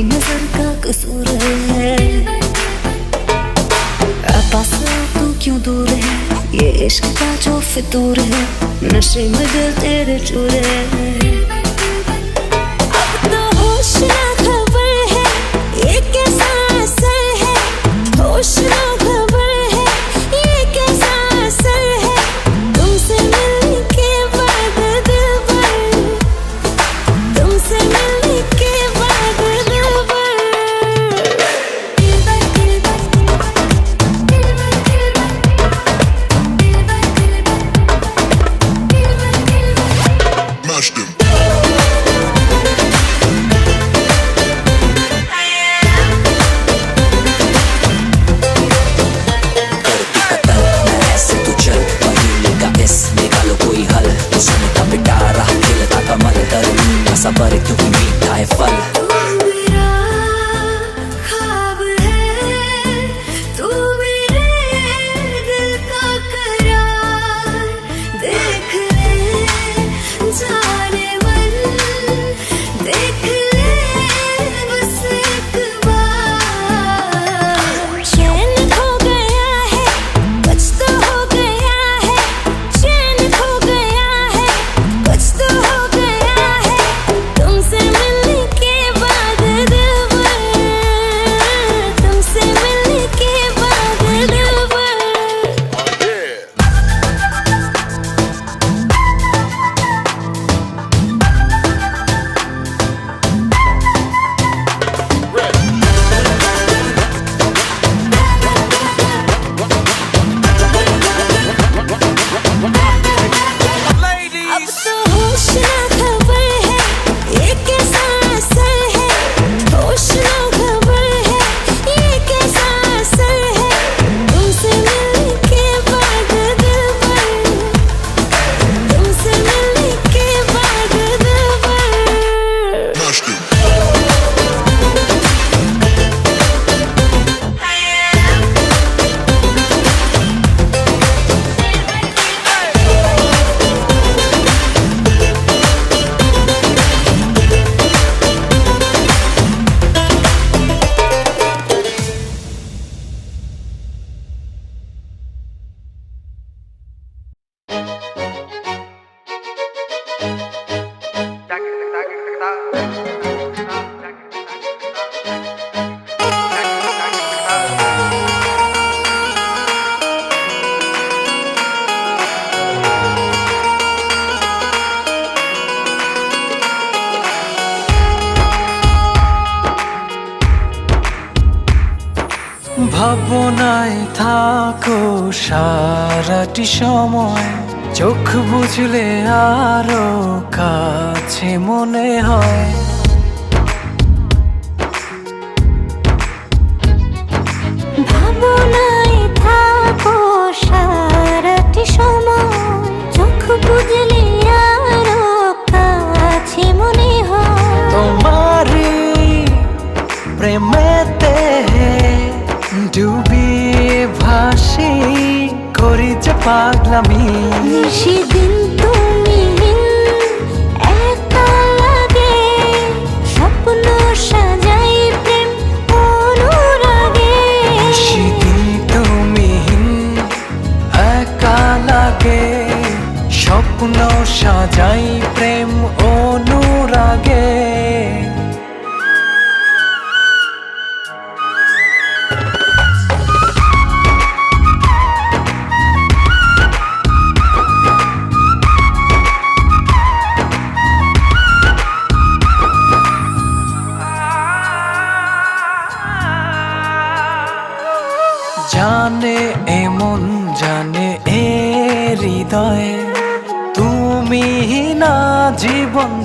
तेरी नजर का कसूर है आपस तू क्यों दूर है ये इश्क का जो फितूर है नशे में दिल तेरे चूर है अब तो होश ना ভাবনায় থাকো সারাটি সময়। চোখ বুঝলে আরও কাছে মনে হয়। পাগলামি। নিষেধ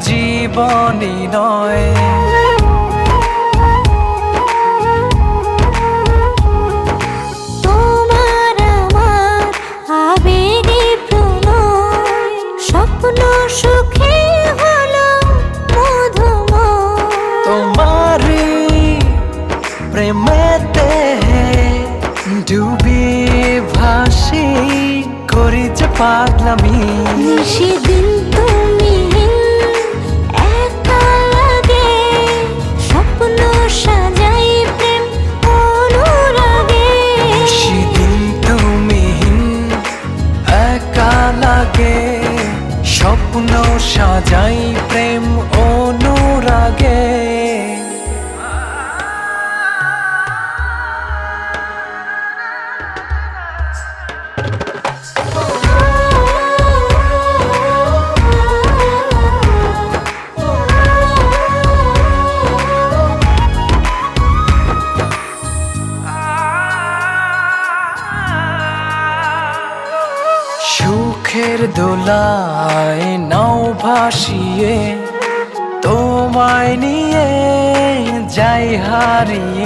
জীবনী নয়। ধুলায় নাও ভাসিয়ে তোমায় নিয়ে যাই হারিয়ে।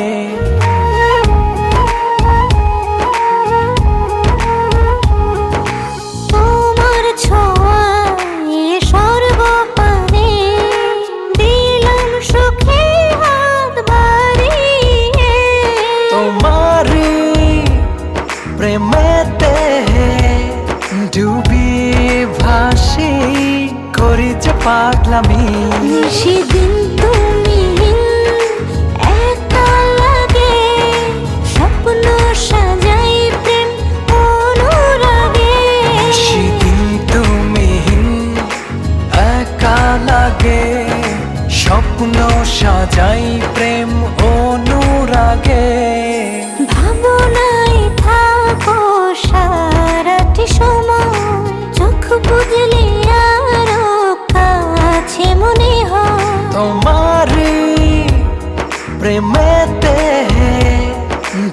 প্রেমেতে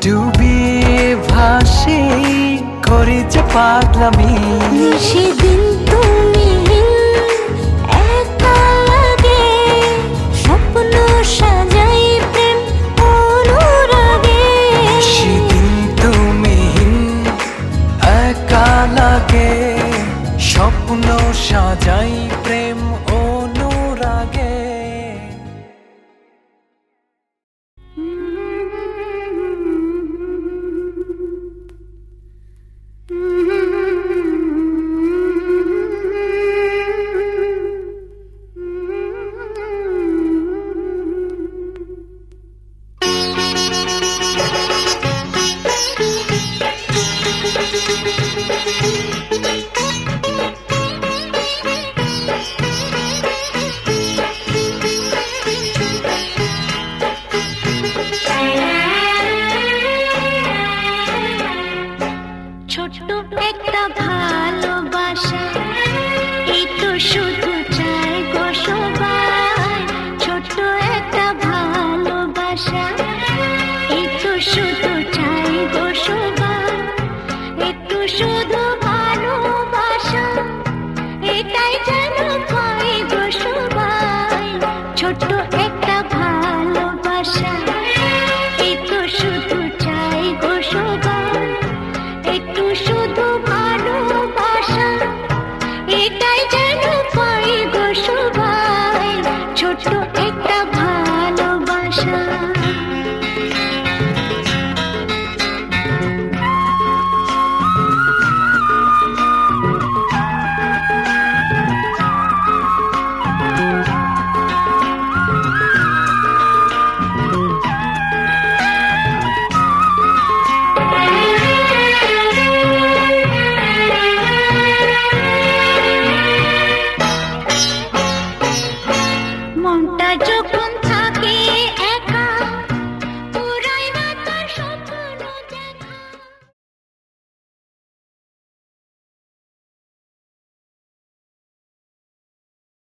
ডুবি ভাসি করি যে পাগলামি সেদিন তুমি স্বপ্ন সাজাই প্রেম ও তুমি একা লাগে স্বপ্ন সাজাই প্রেম